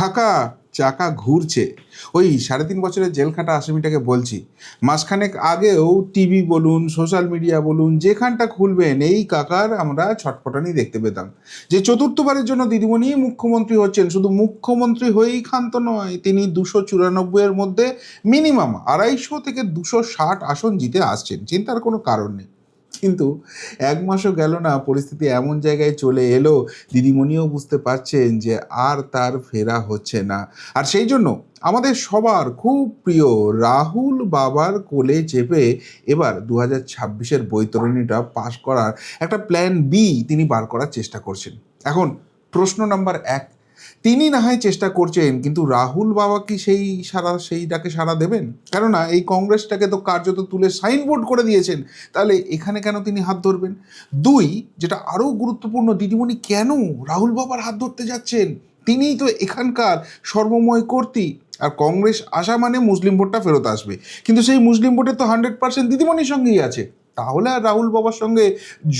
খাকা চাকা ঘুরছে। ওই সাড়ে তিন বছরের জেল খাটা আসামিটাকে বলছি। মাসখানেক আগেও টিভি বলুন, সোশ্যাল মিডিয়া বলুন, যেখানটা খুলবেন, এই কাকার আমরা ছটপটানি দেখতে পেতাম। যে চতুর্থবারের জন্য দিদিমণি মুখ্যমন্ত্রী হচ্ছেন, শুধু মুখ্যমন্ত্রী হয়েই ক্ষান্ত নয়, তিনি দুশো চুরানব্বইয়ের মধ্যে মিনিমাম আড়াইশো থেকে দুশো ষাট আসন জিতে আসছেন, চিন্তার কোনো কারণ নেই। কিন্তু এক মাসও গেল না, পরিস্থিতি এমন জায়গায় চলে এলো, দিদিমণিও বুঝতে পারছেন যে আর তার ফেরা হচ্ছে না। আর সেই জন্য আমাদের সবার খুব প্রিয় রাহুল বাবার কোলে চেপে এবার দু হাজার ছাব্বিশের বৈতরণীটা পাশ করার একটা প্ল্যান বি তিনি বার করার চেষ্টা করছেন। এখন প্রশ্ন নাম্বার এক তিনি না হয় চেষ্টা করছেন, কিন্তু রাহুল বাবা কি সেই সারা সেই ডাকে সাড়া দেবেন? কেননা এই কংগ্রেসটাকে তো কার্যত তুলে সাইনবোর্ড করে দিয়েছেন, তাহলে এখানে কেন তিনি হাত ধরবেন? দুই, যেটা আরও গুরুত্বপূর্ণ, দিদিমণি কেন রাহুল বাবার হাত ধরতে যাচ্ছেন? তিনিই তো এখানকার সর্বময় কর্তী। আর কংগ্রেস আসা মানে মুসলিম ভোটটা ফেরত আসবে। কিন্তু সেই মুসলিম ভোটে তো হান্ড্রেড পার্সেন্ট দিদিমণির সঙ্গেই আছে। তাহলে আর রাহুল বাবার সঙ্গে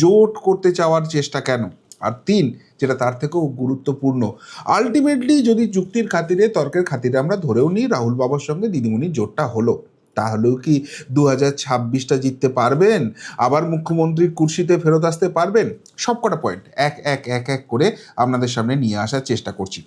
জোট করতে চাওয়ার চেষ্টা কেন? আর তিন, যেটা তার থেকেও গুরুত্বপূর্ণ। আলটিমেটলি যদি যুক্তির খাতিরে, তর্কের খাতিরে আমরা ধরেও নিই রাহুল বাবার সঙ্গে দিদিমণির জোটটা হলো। তাহলেও কি দু হাজার ছাব্বিশটা জিততে পারবেন? আবার মুখ্যমন্ত্রীর কুর্সিতে ফেরত আসতে পারবেন? সবকটা পয়েন্ট এক এক এক এক করে আপনাদের সামনে নিয়ে আসার চেষ্টা করছি।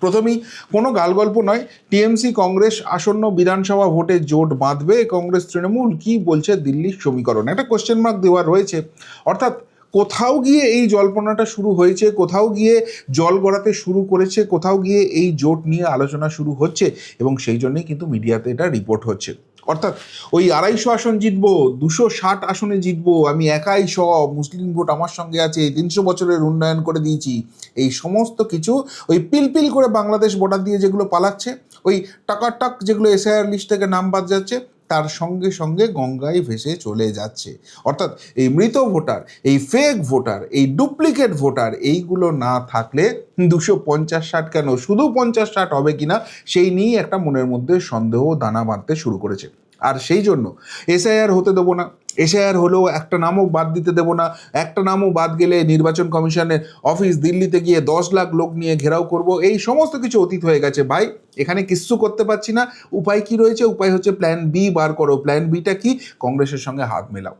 প্রথমেই, কোনো গালগল্প নয়, টিএমসি কংগ্রেস আসন্ন বিধানসভা ভোটে জোট বাঁধবে। কংগ্রেস তৃণমূল কি বলছে দিল্লির সমীকরণ? একটা কোশ্চেন মার্ক দেওয়া রয়েছে। অর্থাৎ কোথাও গিয়ে এই জল্পনাটা শুরু হয়েছে, কোথাও গিয়ে জল গড়াতে শুরু করেছে, কোথাও গিয়ে এই জোট নিয়ে আলোচনা শুরু হচ্ছে এবং সেই জন্যই কিন্তু মিডিয়াতে এটা রিপোর্ট হচ্ছে। অর্থাৎ ওই আড়াইশো আসন জিতবো, দুশো ষাট আসনে জিতবো, আমি একাই সব, মুসলিম ভোট আমার সঙ্গে আছে, তিনশো বছরের উন্নয়ন করে দিয়েছি। এই সমস্ত কিছু ওই পিলপিল করে বাংলাদেশ ভোটার দিয়ে যেগুলো পালাচ্ছে, ওই টাকাটাক যেগুলো এসআইআর লিস্ট থেকে নাম বাদ যাচ্ছে তার সঙ্গে সঙ্গে গঙ্গায় ভেসে চলে যাচ্ছে। অর্থাৎ এই মৃত ভোটার, এই ফেক ভোটার, এই ডুপ্লিকেট ভোটার এইগুলো না থাকলে দুশো পঞ্চাশ ষাট কেন, শুধু পঞ্চাশ ষাট হবে কিনা সেই নিয়েই একটা মনের মধ্যে সন্দেহ দানা বাঁধতে শুরু করেছে। আর সেই জন্য এসআইআর হতে দেবো না। এসআইআর হলেও একটা নামও বাদ দিতে দেবো না। একটা নামও বাদ গেলে নির্বাচন কমিশনের অফিস দিল্লিতে গিয়ে দশ লাখ লোক নিয়ে ঘেরাও করব। এই সমস্ত কিছু অতীত হয়ে গেছে। ভাই, এখানে কিচ্ছু করতে পারছি না। উপায় কি রয়েছে? উপায় হচ্ছে প্ল্যান বি বার করো। প্ল্যান বিটা কি? কংগ্রেসের সঙ্গে হাত মেলাও।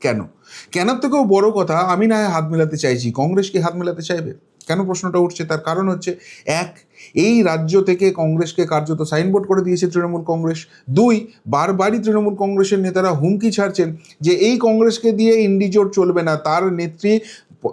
কেন? কেন থেকেও বড় কথা, আমি না হাত মেলাতে চাইছি। কংগ্রেস কি হাত মেলাতে চাইবে? কেন প্রশ্নটা উঠছে? তার কারণ হচ্ছে, এক, এই রাজ্য থেকে কংগ্রেসকে কার্যত সাইনবোর্ড করে দিয়েছে তৃণমূল কংগ্রেস। দুই, বারবারই তৃণমূল কংগ্রেসের নেতারা হুমকি ছাড়ছেন যে এই কংগ্রেসকে দিয়ে ইন্ডিজোট চলবে না। তার নেত্রী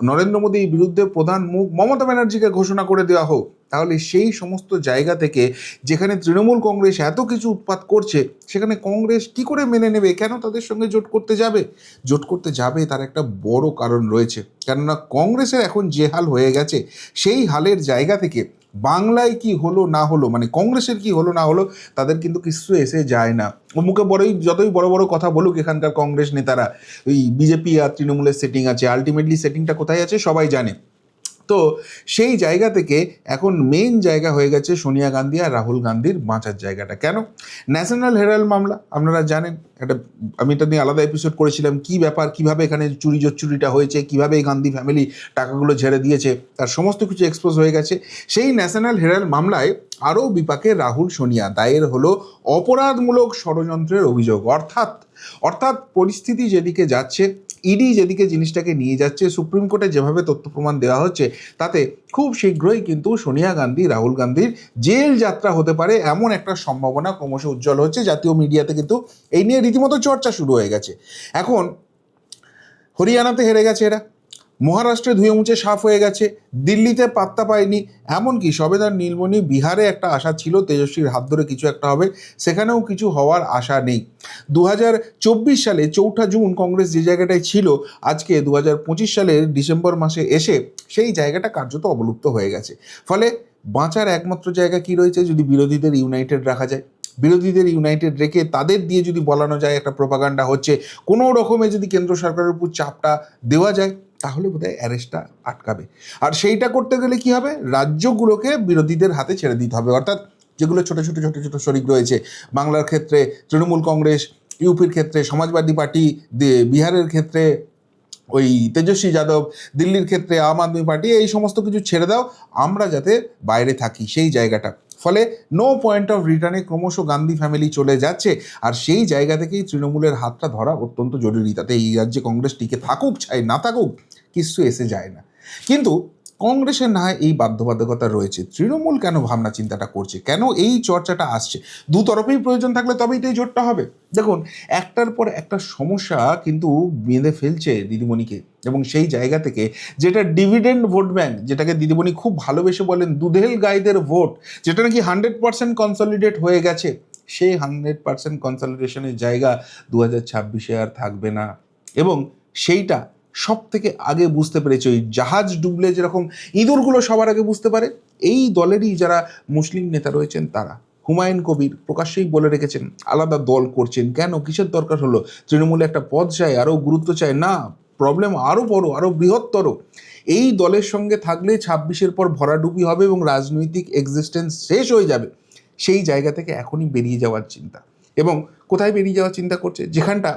নরেন্দ্র মোদীর বিরুদ্ধে প্রধান মুখ মমতা ব্যানার্জিকে ঘোষণা করে দেওয়া হোক। তাহলে সেই সমস্ত জায়গা থেকে যেখানে তৃণমূল কংগ্রেস এত কিছু উৎপাত করছে, সেখানে কংগ্রেস কি করে মেনে নেবে? কেন তাদের সঙ্গে জোট করতে যাবে? জোট করতে যাবে তার একটা বড় কারণ রয়েছে। কেননা কংগ্রেসের এখন যে হাল হয়ে গেছে, সেই হালের জায়গা থেকে বাংলায় কি হলো না হলো মানে কংগ্রেসের কি হলো না হলো, তাদের কিন্তু কিছু এসে যায় না। মুখে বড়ই, যতই বড় বড় কথা বলুক এখানকার কংগ্রেস নেতারা, ওই বিজেপি আর তৃণমূলের সেটিং আছে আলটিমেটলি সেটিংটা কোথায় আছে সবাই জানে। তো সেই জায়গা থেকে এখন মেন জায়গা হয়ে গেছে সোনিয়া গান্ধী আর রাহুল গান্ধীর বাঁচার জায়গাটা। কেন? ন্যাশনাল হেরাল্ড মামলা, আপনারা জানেন, একটা, আমি এটা নিয়ে আলাদা এপিসোড করেছিলাম, কি ব্যাপার, কীভাবে এখানে চুরি চুরিটা হয়েছে, কীভাবে এই গান্ধী ফ্যামিলি টাকাগুলো ঝেড়ে দিয়েছে, তার সমস্ত কিছু এক্সপোজ হয়ে গেছে। সেই ন্যাশনাল হেরাল্ড মামলায় আরও বিপাকে রাহুল সোনিয়া, দায়ের হলো অপরাধমূলক ষড়যন্ত্রের অভিযোগ। অর্থাৎ অর্থাৎ পরিস্থিতি যেদিকে যাচ্ছে ইডি যেদিকে জিনিসটাকে নিয়ে যাচ্ছে, সুপ্রিম কোর্টে যেভাবে তথ্য প্রমাণ দেওয়া হচ্ছে, তাতে খুব শীঘ্রই কিন্তু সোনিয়া গান্ধী, রাহুল গান্ধীর জেল যাত্রা হতে পারে এমন একটা সম্ভাবনা ক্রমশ উজ্জ্বল হচ্ছে। জাতীয় মিডিয়াতে কিন্তু এই নিয়ে রীতিমতো চর্চা শুরু হয়ে গেছে। এখন হরিয়ানাতে হেরে গেছে এরা। মহারাষ্ট্রে ধুয়ে মুছে সাফ হয়ে গেছে। দিল্লিতে পাত্তা পায়নি। এমনকি সবেদার নীলমণি বিহারে একটা আশা ছিল, তেজস্বীর হাত ধরে কিছু একটা হবে, সেখানেও কিছু হওয়ার আশা নেই। দু হাজার চব্বিশ সালে চৌঠা জুন কংগ্রেস যে জায়গাটায় ছিল, আজকে দু হাজার পঁচিশ সালের ডিসেম্বর মাসে এসে সেই জায়গাটা কার্যত অবলুপ্ত হয়ে গেছে। ফলে বাঁচার একমাত্র জায়গা কি রয়েছে যদি বিরোধীদের ইউনাইটেড রাখা যায়? বিরোধীদের ইউনাইটেড রেখে তাদের দিয়ে যদি বলানো যায় একটা প্রোপাগান্ডা হচ্ছে, কোনো রকমে যদি কেন্দ্র সরকারের উপর চাপটা দেওয়া যায় তাহলে বোধহয় অ্যারেস্টটা আটকাবে। আর সেইটা করতে গেলে কি হবে? রাজ্যগুলোকে বিরোধীদের হাতে ছেড়ে দিতে হবে। অর্থাৎ যেগুলো ছোটো ছোটো ছোটো ছোটো শরিক রয়েছে, বাংলার ক্ষেত্রে তৃণমূল কংগ্রেস, ইউপির ক্ষেত্রে সমাজবাদী পার্টি বিহারের ক্ষেত্রে ওই তেজস্বী যাদব, দিল্লির ক্ষেত্রে আম আদমি পার্টি, এই সমস্ত কিছু ছেড়ে দাও। আমরা যাতে বাইরে থাকি, সেই জায়গাটা। ফলে নো পয়েন্ট অফ রিটার্নে ক্রমশ গান্ধী ফ্যামিলি চলে যাচ্ছে। আর সেই জায়গা থেকেই তৃণমূলের হাতটা ধরা অত্যন্ত জরুরি। তাতে এই রাজ্যে কংগ্রেস টিকে থাকুক চাই না থাকুক, কিছু এসে যায় না। কিন্তু কংগ্রেসের না এই বাধ্যবাধকতা রয়েছে। তৃণমূল কেন ভাবনা চিন্তাটা করছে? কেন এই চর্চাটা আসছে? দু তরফেই প্রয়োজন থাকলে তবেই তো এই জোটটা হবে। দেখুন, একটার পর একটা সমস্যা কিন্তু বেঁধে ফেলছে দিদিমণিকে এবং সেই জায়গা থেকে যেটা ডিভিডেন্ড ভোট ব্যাংক যেটাকে দিদিমণি খুব ভালোবেসে বলেন দুধেল গাইদের ভোট যেটা নাকি হান্ড্রেড পার্সেন্ট কনসলিডেট হয়ে গেছে, সেই হান্ড্রেড পার্সেন্ট কনসলিডেশনের জায়গা দু হাজার ছাব্বিশে আর থাকবে না। এবং সেইটা সব থেকে আগে বুঝতে পেরেছে ওই জাহাজ ডুবলে যেরকম ইঁদুরগুলো সবার আগে বুঝতে পারে, এই দলেরই যারা মুসলিম নেতা রয়েছেন তারা। হুমায়ুন কবির প্রকাশ্যেই বলে রেখেছেন, আলাদা দল করছেন কেন? কিসের দরকার হলো? তৃণমূলে একটা পদ চায় আরও গুরুত্ব চায় না প্রবলেম আরও বড় আরও বৃহত্তর। এই দলের সঙ্গে থাকলে ছাব্বিশের পর ভরাডুবি হবে এবং রাজনৈতিক এক্সিস্টেন্স শেষ হয়ে যাবে। সেই জায়গা থেকে এখনই বেরিয়ে যাওয়ার চিন্তা। এবং কোথায় বেরিয়ে যাওয়ার চিন্তা করছে? যেখানটা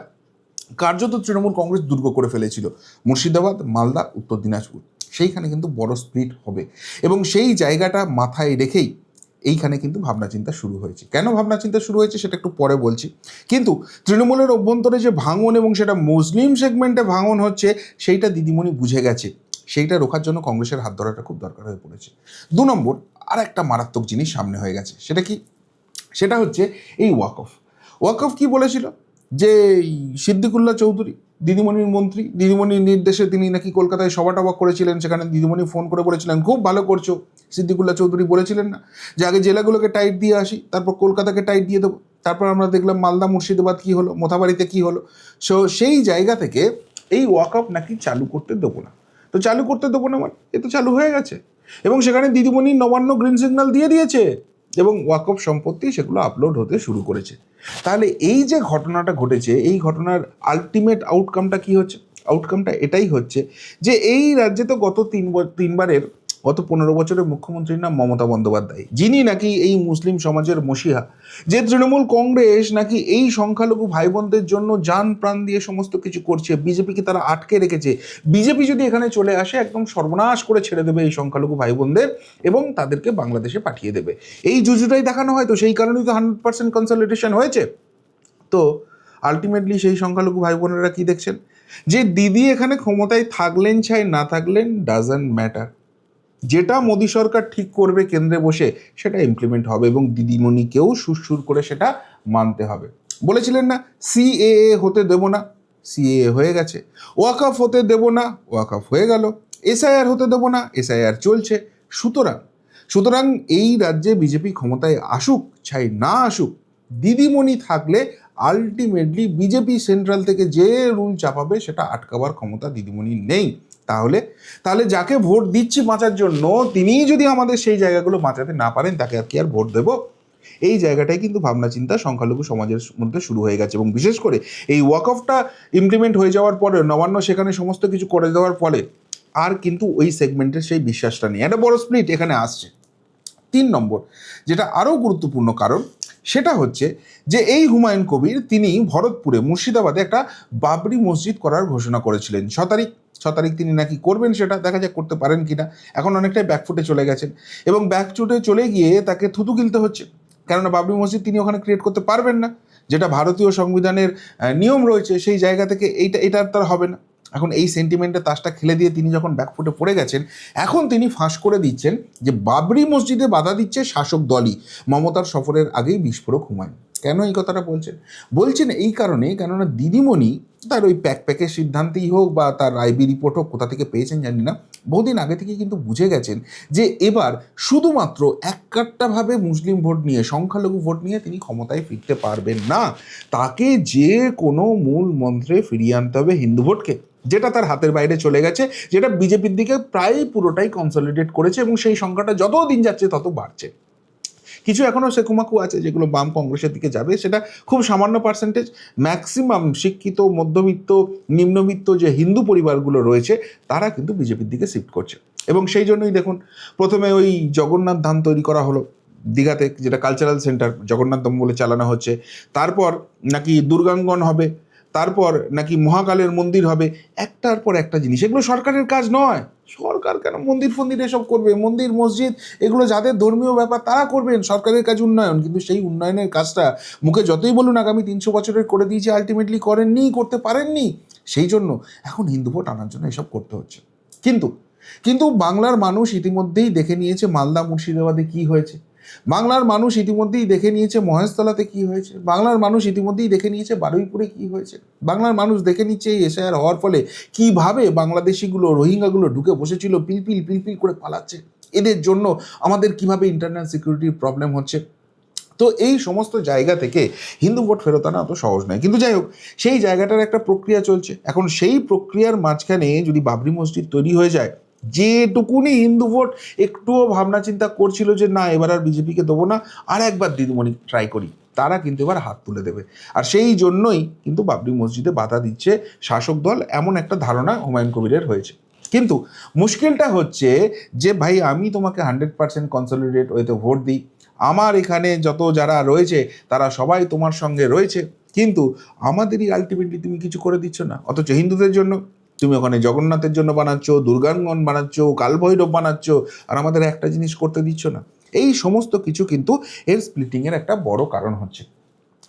কার্যত তৃণমূল কংগ্রেস দুর্গ করে ফেলেছিল। মুর্শিদাবাদ, মালদা, উত্তর দিনাজপুর। সেইখানে কিন্তু বড় স্প্লিট হবে। এবং সেই জায়গাটা মাথায় রেখেই এইখানে কিন্তু ভাবনা চিন্তা শুরু হয়েছে। কেন ভাবনা চিন্তা শুরু হয়েছে সেটা একটু পরে বলছি। কিন্তু তৃণমূলের অভ্যন্তরে যে ভাঙন এবং সেটা মুসলিম সেগমেন্টে ভাঙন হচ্ছে, সেইটা দিদিমণি বুঝে গেছে। সেইটা রোখার জন্য কংগ্রেসের হাত ধরাটা খুব দরকার হয়ে পড়েছে। দু নম্বর আর একটা মারাত্মক জিনিস সামনে হয়ে গেছে। সেটা কি? সেটা হচ্ছে এই ওয়াকফ। ওয়াকফ কী বলেছিল? যে সিদ্দিকুল্লাহ চৌধুরী, দিদিমণির মন্ত্রী, দিদিমণির নির্দেশে তিনি নাকি কলকাতায় সভা টভা করেছিলেন, সেখানে দিদিমণি ফোন করে বলেছিলেন, খুব ভালো করছ। সিদ্দিকুল্লাহ চৌধুরী বলেছিলেন না, যে আগে জেলাগুলোকে টাইট দিয়ে আসি, তারপর কলকাতাকে টাইট দিয়ে দেবো। তারপর আমরা দেখলাম মালদা, মুর্শিদাবাদ কী হলো, মোথাবাড়িতে কী হলো। সো সেই জায়গা থেকে এই ওয়াকআপ নাকি চালু করতে দেবো না। তো চালু করতে দেবো না মানে এ তো চালু হয়ে গেছে। এবং সেখানে দিদিমণি নবান্ন গ্রিন সিগন্যাল দিয়ে দিয়েছে। এবং ওয়াকফ সম্পত্তি সেগুলো আপলোড হতে শুরু করেছে। তাহলে এই যে ঘটনাটা ঘটেছে, এই ঘটনার আলটিমেট আউটকামটা কি হচ্ছে? আউটকামটা এটাই হচ্ছে যে এই রাজ্যে তো গত তিন তিনবারের গত পনেরো বছরের মুখ্যমন্ত্রীর নাম মমতা বন্দ্যোপাধ্যায়। যিনি নাকি এই মুসলিম সমাজের মসিহা। যে তৃণমূল কংগ্রেস নাকি এই সংখ্যালঘু ভাই বোনদের জন্য যান প্রাণ দিয়ে সমস্ত কিছু করছে বিজেপিকে তারা আটকে রেখেছে। বিজেপি যদি এখানে চলে আসে, একদম সর্বনাশ করে ছেড়ে দেবে এই সংখ্যালঘু ভাই বোনদের এবং তাদেরকে বাংলাদেশে পাঠিয়ে দেবে। এই জুজুটাই দেখানো হয় তো, সেই কারণেই তো হান্ড্রেড পার্সেন্ট কনসলিডেশন হয়েছে। তো আলটিমেটলি সেই সংখ্যালঘু ভাই বোনেরা কি দেখছেন? যে দিদি এখানে ক্ষমতায় থাকলেন চাই, না থাকলেন ডাজন্ট ম্যাটার যেটা মোদী সরকার ঠিক করবে কেন্দ্রে বসে সেটা ইমপ্লিমেন্ট হবে এবং দিদিমণিকেও সুরসুর করে সেটা মানতে হবে। বলেছিলেন না সিএএ হতে দেব না সিএএ হয়ে গেছে। ওয়াকআপ হতে দেব না ওয়াকআপ হয়ে গেল। এসআইআর হতে দেব না এসআইআর চলছে। সুতরাং সুতরাং এই রাজ্যে বিজেপি ক্ষমতায় আসুক, চাই না আসুক, দিদিমণি থাকলে আলটিমেটলি বিজেপি সেন্ট্রাল থেকে যে রুল চাপাবে সেটা আটকাবার ক্ষমতা দিদিমণির নেই। তাহলে তাহলে যাকে ভোট দিচ্ছি বাঁচার জন্য, তিনিই যদি আমাদের সেই জায়গাগুলো বাঁচাতে না পারেন, তাকে আর কি আর ভোট দেবো? এই জায়গাটাই কিন্তু ভাবনা চিন্তা সংখ্যালঘু সমাজের মধ্যে শুরু হয়ে গেছে। এবং বিশেষ করে এই ওয়াক অফটা ইমপ্লিমেন্ট হয়ে যাওয়ার পরে নবান্ন সেখানে সমস্ত কিছু করে দেওয়ার ফলে আর কিন্তু ওই সেগমেন্টের সেই বিশ্বাসটা নেই। একটা বড় স্প্লিট এখানে আসছে। তিন নম্বর, যেটা আরও গুরুত্বপূর্ণ কারণ, সেটা হচ্ছে যে এই হুমায়ুন কবির তিনি ভরতপুরে মুর্শিদাবাদে একটা বাবরি মসজিদ করার ঘোষণা করেছিলেন। ছ তারিখ ছ তারিখ তিনি নাকি করবেন সেটা দেখা যাক করতে পারেন কি না এখন অনেকটাই ব্যাকফুটে চলে গেছেন। এবং ব্যাকফুটে চলে গিয়ে তাকে থুতু গিলতে হচ্ছে। কেননা বাবরি মসজিদ তিনি ওখানে ক্রিয়েট করতে পারবেন না। যেটা ভারতীয় সংবিধানের নিয়ম রয়েছে সেই জায়গা থেকে এইটা, এটা তার হবে না। এখন এই সেন্টিমেন্টের তাসটা খেলে দিয়ে তিনি যখন ব্যাকফুটে পড়ে গেছেন, এখন তিনি ফাঁস করে দিচ্ছেন যে বাবরি মসজিদে বাধা দিচ্ছে শাসক দলই। মমতার সফরের আগেই বিস্ফোরক হুমায়ুন। কেন এই কথাটা বলছেন? বলছেন এই কারণে কেননা দিদিমণি তার ওই প্যাক প্যাকের সিদ্ধান্তেই হোক বা তার আইবি রিপোর্ট হোক কোথা থেকে পেয়েছেন জানি না। বহুদিন আগে থেকে কিন্তু বুঝে গেছেন যে এবার শুধুমাত্র এককাট্টাভাবে মুসলিম ভোট নিয়ে, সংখ্যালঘু ভোট নিয়ে তিনি ক্ষমতায় ফিরতে পারবেন না। তাকে যে কোনো মূল মন্ত্রে ফিরিয়ে আনতে হবে হিন্দু ভোটকে। যেটা তার হাতের বাইরে চলে গেছে, যেটা বিজেপির দিকে প্রায় পুরোটাই কনসলিডেট করেছে এবং সেই সংখ্যাটা যত দিন যাচ্ছে তত বাড়ছে। কিছু এখনও সেকুমাকু আছে যেগুলো বাম কংগ্রেসের দিকে যাবে, সেটা খুব সামান্য পার্সেন্টেজ ম্যাক্সিমাম শিক্ষিত, মধ্যবিত্ত, নিম্নবিত্ত যে হিন্দু পরিবারগুলো রয়েছে, তারা কিন্তু বিজেপির দিকে শিফট করছে। এবং সেই জন্যই দেখুন, প্রথমে ওই জগন্নাথ ধাম তৈরি করা হলো দীঘাতে, যেটা কালচারাল সেন্টার জগন্নাথ ধাম বলে চালানো হচ্ছে। তারপর নাকি দুর্গাঙ্গন হবে তারপর নাকি মহাকালের মন্দির হবে, একটার পর একটা জিনিস। এগুলো সরকারের কাজ নয়। সরকার কেন মন্দির ফন্দির এসব করবে? মন্দির, মসজিদ, এগুলো যাদের ধর্মীয় ব্যাপার, তারা করবেন। সরকারের কাজ উন্নয়ন। কিন্তু সেই উন্নয়নের কাজটা মুখে যতই বলুন আগামী তিনশো বছরের করে দিয়েছে আলটিমেটলি করেননি, করতে পারেননি, সেই জন্য এখন হিন্দু ভোট আনার জন্য এসব করতে হচ্ছে। কিন্তু কিন্তু বাংলার মানুষ ইতিমধ্যেই দেখে নিয়েছে মালদা, মুর্শিদাবাদে কি হয়েছে। বাংলার মানুষ ইতিমধ্যেই দেখে নিয়েছে মহেশতলাতে কি হয়েছে। বাংলার মানুষ ইতিমধ্যেই দেখে নিয়েছে বারুইপুরে কি হয়েছে। বাংলার মানুষ দেখে নিচ্ছে এই এসআইআর হওয়ার ফলে কীভাবে বাংলাদেশিগুলো, রোহিঙ্গাগুলো ঢুকে বসেছিল পিলপিল পিলপিল করে পালাচ্ছে। এদের জন্য আমাদের কীভাবে ইন্টারনাল সিকিউরিটির প্রবলেম হচ্ছে। তো এই সমস্ত জায়গা থেকে হিন্দু ভোট ফেরত আনা অত সহজ নয়। কিন্তু যাই হোক, সেই জায়গাটার একটা প্রক্রিয়া চলছে। এখন সেই প্রক্রিয়ার মাঝখানে যদি বাবরি মসজিদ তৈরি হয়ে যায় যেটুকুনি হিন্দু ভোট, একটুও ভাবনা চিন্তা করছিল যে না, এবার আর বিজেপিকে দেবো না। আর একবার দিদিমণি ট্রাই করি, তারা কিন্তু এবার হাত তুলে দেবে। আর সেই জন্যই কিন্তু বাবরি মসজিদে বাধা দিচ্ছে শাসক দল, এমন একটা ধারণা হুমায়ুন কবিরের হয়েছে। কিন্তু মুশকিলটা হচ্ছে যে, ভাই, আমি তোমাকে হান্ড্রেড পার্সেন্ট কনসলিডেট ওয়েতে ভোট দিই। আমার এখানে যত যারা রয়েছে, তারা সবাই তোমার সঙ্গে রয়েছে। কিন্তু আমাদেরই আলটিমেটলি তুমি কিছু করে দিচ্ছ না। অথচ হিন্দুদের জন্য তুমি ওখানে জগন্নাথের জন্য বানাচ্ছ, দুর্গাঙ্গন বানাচ্ছ, কালভৈরব বানাচ্ছ, আর আমাদের একটা জিনিস করতে দিচ্ছ না। এই সমস্ত কিছু কিন্তু এর স্প্লিটিংয়ের একটা বড় কারণ হচ্ছে।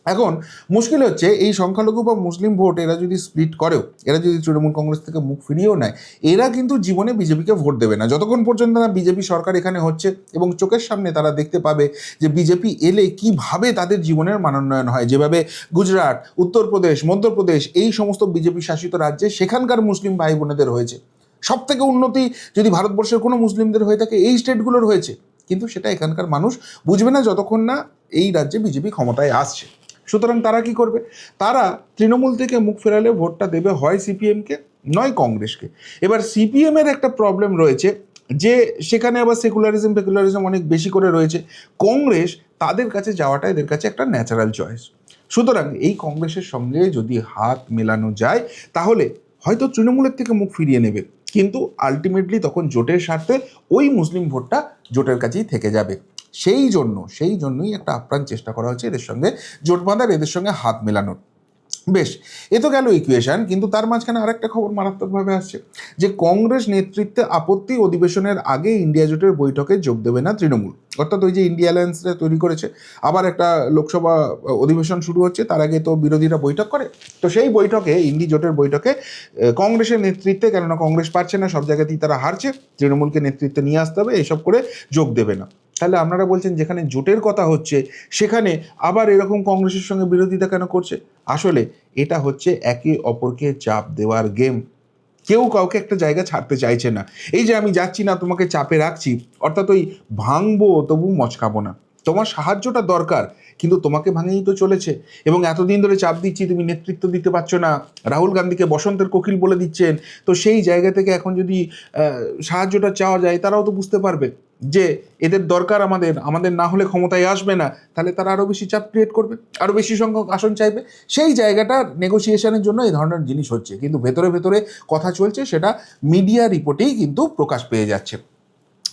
এখন মুশকিল হচ্ছে এই সংখ্যালঘু বা মুসলিম ভোট এরা যদি স্প্লিট করেও, এরা যদি তৃণমূল কংগ্রেস থেকে মুখ ফিরিয়েও নেয়, এরা কিন্তু জীবনে বিজেপিকে ভোট দেবে না। যতক্ষণ পর্যন্ত না বিজেপি সরকার এখানে হচ্ছে এবং চোখের সামনে তারা দেখতে পাবে যে বিজেপি এলে কীভাবে তাদের জীবনের মানোন্নয়ন হয়। যেভাবে গুজরাট, উত্তরপ্রদেশ, মধ্যপ্রদেশ এই সমস্ত বিজেপি শাসিত রাজ্যে সেখানকার মুসলিম ভাই বোনেদের হয়েছে। সব থেকে উন্নতি যদি ভারতবর্ষের কোনো মুসলিমদের হয়ে থাকে, এই স্টেটগুলোর হয়েছে। কিন্তু সেটা এখানকার মানুষ বুঝবে না যতক্ষণ না এই রাজ্যে বিজেপি ক্ষমতায় আসছে। সুতরাং তারা কি করবে? তারা তৃণমূল থেকে মুখ ফেরালে ভোটটা দেবে হয় সিপিএমকে, নয় কংগ্রেসকে। এবার সিপিএমের একটা প্রবলেম রয়েছে, যে সেখানে আবার সেকুলারিজম ফেকুলারিজম অনেক বেশি করে রয়েছে। কংগ্রেস তাদের কাছে যাওয়াটা এদের কাছে একটা ন্যাচারাল চয়েস সুতরাং এই কংগ্রেসের সঙ্গে যদি হাত মেলানো যায়, তাহলে হয়তো তৃণমূলের থেকে মুখ ফিরিয়ে নেবে। কিন্তু আলটিমেটলি তখন জোটের স্বার্থে ওই মুসলিম ভোটটা জোটের কাছেই থেকে যাবে। সেই জন্য, সেই জন্যই একটা আপ্রাণ চেষ্টা করা হচ্ছে এদের সঙ্গে, জোট বাঁধার এদের সঙ্গে হাত মেলানোর। বেশ, এ তো গেল ইকুয়েশন কিন্তু তার মাঝখানে আরেকটা খবর মারাত্মকভাবে আসছে, যে কংগ্রেস নেতৃত্বে আপত্তি অধিবেশনের আগে ইন্ডিয়া জোটের বৈঠকে যোগ দেবে না তৃণমূল। অর্থাৎ ওই যে ইন্ডিয়া অ্যালায়েন্সটা তৈরি করেছে, আবার একটা লোকসভা অধিবেশন শুরু হচ্ছে, তার আগে তো বিরোধীরা বৈঠক করে। তো সেই বৈঠকে, ইন্ডি জোটের বৈঠকে কংগ্রেসের নেতৃত্বে, কেননা কংগ্রেস পারছে না, সব জায়গাতেই তারা হারছে, তৃণমূলকে নেতৃত্বে নিয়ে আসতে হবে, এসব করে যোগ দেবে না। তাহলে আপনারা বলছেন যেখানে জোটের কথা হচ্ছে, সেখানে আবার এরকম কংগ্রেসের সঙ্গে বিরোধিতা কেন করছে? আসলে এটা হচ্ছে একে অপরকে চাপ দেওয়ার গেম। কেউ কাউকে একটা জায়গা ছাড়তে চাইছে না। এই যে আমি যাচ্ছি না, তোমাকে চাপে রাখছি, অর্থাৎ ওই ভাঙবো, তবু মচকাবো না। তোমার সাহায্যটা দরকার, কিন্তু তোমাকে ভাঙেই তো চলেছে। এবং এতদিন ধরে চাপ দিচ্ছি, তুমি নেতৃত্ব দিতে পারছ না। রাহুল গান্ধীকে বসন্তের কোকিল বলে দিচ্ছেন। তো সেই জায়গা থেকে এখন যদি সাহায্যটা চাওয়া যায়, তারাও তো বুঝতে পারবে। যে এদের দরকার আমাদের আমাদের না হলে ক্ষমতায় আসবে না, তাহলে তারা আরও বেশি চাপ ক্রিয়েট করবে আরও বেশি সংখ্যক আসন চাইবে। সেই জায়গাটা নেগোসিয়েশনের জন্য এই ধরনের জিনিস হচ্ছে। কিন্তু ভেতরে ভেতরে কথা চলছে, সেটা মিডিয়া রিপোর্টেই কিন্তু প্রকাশ পেয়ে যাচ্ছে।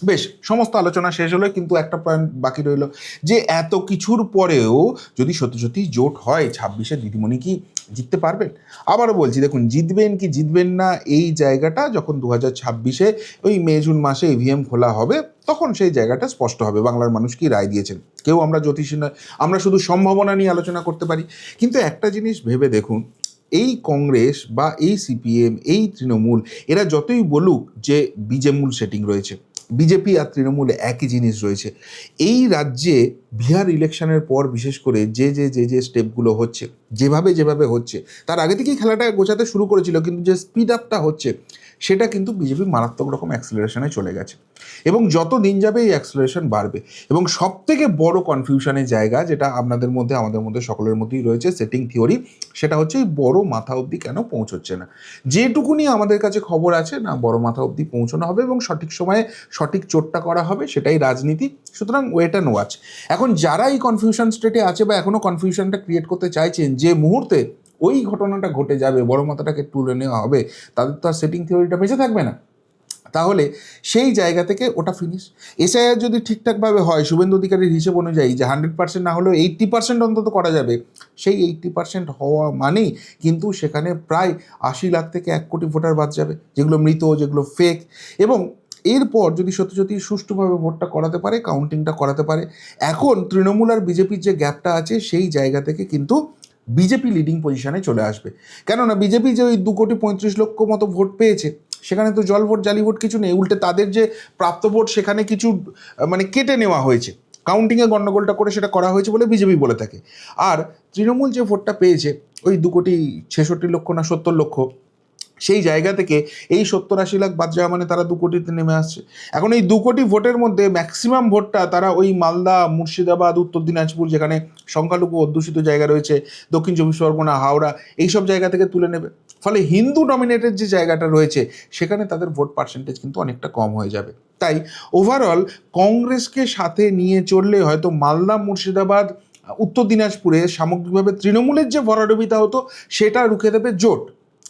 বেশ, সমস্ত আলোচনা শেষ হলো, কিন্তু একটা পয়েন্ট বাকি রইল যে এত কিছুর পরেও যদি সত্যি সত্যি জোট হয় ছাব্বিশে দিদিমণি কি জিততে পারবেন। আবারও বলছি, দেখুন, জিতবেন কি জিতবেন না, এই জায়গাটা যখন দু হাজার ছাব্বিশে ওই মে, জুন মাসে ইভিএম খোলা হবে, তখন সেই জায়গাটা স্পষ্ট হবে, বাংলার মানুষ কি রায় দিয়েছেন। কেউ আমরা জ্যোতিষী নয়, আমরা শুধু সম্ভাবনা নিয়ে আলোচনা করতে পারি। কিন্তু একটা জিনিস ভেবে দেখুন, এই কংগ্রেস বা এই সিপিএম, এই তৃণমূল, এরা যতই বলুক যে বিজেমূল সেটিং রয়েছে বিজেপি আর তৃণমূলে একই জিনিস রয়েছে। এই রাজ্যে বিহার ইলেকশনের পর বিশেষ করে যে যে যে যে স্টেপগুলো হচ্ছে, যেভাবে যেভাবে হচ্ছে, তার আগে থেকেই খেলাটা গোছাতে শুরু করেছিল, কিন্তু যে স্পিড আপটা হচ্ছে সেটা কিন্তু বিজেপি মারাত্মক রকম অ্যাক্সিলারেশনে চলে গেছে। এবং যত দিন যাবে এই অ্যাক্সিলারেশন বাড়বে। এবং সব থেকে বড় কনফিউশনের জায়গা যেটা আপনাদের মধ্যে, আমাদের মধ্যে সকলের মধ্যেই রয়েছে সেটিং থিওরি সেটা হচ্ছে এই বড় মাথা অবধি কেন পৌঁছচ্ছে না। যেটুকুনি আমাদের কাছে খবর আছে, না বড় মাথা অবধি পৌঁছানো হবে এবং সঠিক সময়ে সঠিক চোটটা করা হবে, সেটাই রাজনীতি। সুতরাং ওয়েট অ্যান্ড ওয়াচ এখন যারা এই কনফিউশন স্টেটে আছে বা এখনও কনফিউশনটা ক্রিয়েট করতে চাইছেন, যে মুহূর্তে ওই ঘটনাটা ঘটে যাবে, বড় মাথাটাকে তুলে নেওয়া হবে, তাদের তো আর সেটিং থিওরিটা বেঁচে থাকবে না। তাহলে সেই জায়গা থেকে ওটা ফিনিশ এসআইআর যদি ঠিকঠাকভাবে হয়, শুভেন্দু অধিকারীর হিসেব অনুযায়ী যে হান্ড্রেড পার্সেন্ট না হলেও এইট্টি পার্সেন্ট অন্তত করা যাবে, সেই এইট্টি পার্সেন্ট হওয়া মানেই কিন্তু সেখানে প্রায় আশি লাখ থেকে এক কোটি ভোটার বাদ যাবে, যেগুলো মৃত, যেগুলো ফেক এবং এরপর যদি সত্যি সত্যি সুষ্ঠুভাবে ভোটটা করাতে পারে কাউন্টিংটা করাতে পারে, এখন তৃণমূল আর বিজেপির যে গ্যাপটা আছে, সেই জায়গা থেকে কিন্তু বিজেপি লিডিং পজিশনে চলে আসবে। কেননা বিজেপি যে ওই দু কোটি পঁয়ত্রিশ লক্ষ মতো ভোট পেয়েছে, সেখানে তো জল ভোট, জালি ভোট কিছু নেই। উল্টে তাদের যে প্রাপ্ত ভোট, সেখানে কিছু মানে কেটে নেওয়া হয়েছে। কাউন্টিংয়ে গণ্ডগোলটা করে সেটা করা হয়েছে বলে বিজেপি বলে থাকে। আর তৃণমূল যে ভোটটা পেয়েছে, ওই দু কোটি ছেষট্টি লক্ষ না সত্তর লক্ষ সেই জায়গা থেকে এই সত্তর আশি লাখ বাদ যাওয়া মানে তারা দু কোটিতে নেমে আসছে। এখন এই দু কোটি ভোটের মধ্যে ম্যাক্সিমাম ভোটটা তারা ওই মালদা, মুর্শিদাবাদ, উত্তর দিনাজপুর যেখানে সংখ্যালঘু অধ্যুষিত জায়গা রয়েছে, দক্ষিণ চব্বিশ পরগনা, হাওড়া, এইসব জায়গা থেকে তুলে নেবে। ফলে হিন্দু ডমিনেটেড যে জায়গাটা রয়েছে, সেখানে তাদের ভোট পার্সেন্টেজ কিন্তু অনেকটা কম হয়ে যাবে। তাই ওভারঅল কংগ্রেসকে সাথে নিয়ে চললে হয়তো মালদা, মুর্শিদাবাদ, উত্তর দিনাজপুরে সামগ্রিকভাবে তৃণমূলের যে ভরাডুবিতা হতো, সেটা রুখে দেবে জোট।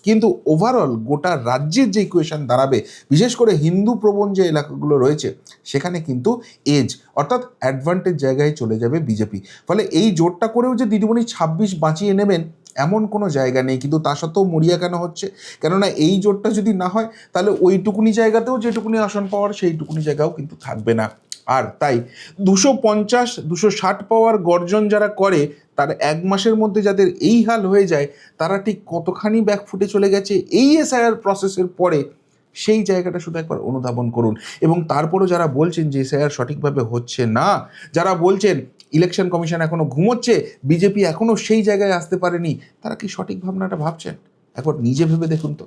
কিন্তু ওভারঅল গোটা রাজ্যের যে ইকুয়েশন দাঁড়াবে, বিশেষ করে হিন্দু প্রবণ যে এলাকাগুলো রয়েছে, সেখানে কিন্তু এজ অর্থাৎ অ্যাডভান্টেজ জায়গায় চলে যাবে বিজেপি ফলে এই জোটটা করেও যে দিদিমণি ছাব্বিশ বাঁচিয়ে নেবেন, এমন কোনো জায়গা নেই। কিন্তু তা সত্ত্বেও মরিয়া কেন হচ্ছে? কেননা এই জোটটা যদি না হয়, তাহলে ওইটুকুনি জায়গাতেও যেটুকুনি আসন পাওয়ার, সেইটুকুনি জায়গাও কিন্তু থাকবে না। আর তাই দুশো পঞ্চাশ, দুশো ষাট পাওয়ার গর্জন যারা করে, তার এক মাসের মধ্যে যাদের এই হাল হয়ে যায়, তারা ঠিক কতখানি ব্যাকফুটে চলে গেছে এই এসআইআর প্রসেসের পরে, সেই জায়গাটা শুধু একবার অনুধাবন করুন। এবং তারপরও যারা বলছেন যে এসআইআর সঠিকভাবে হচ্ছে না, যারা বলছেন ইলেকশন কমিশন এখনও ঘুমোচ্ছে বিজেপি এখনও সেই জায়গায় আসতে পারেনি, তারা কি সঠিক ভাবনাটা ভাবছেন? একবার নিজে ভেবে দেখুন তো।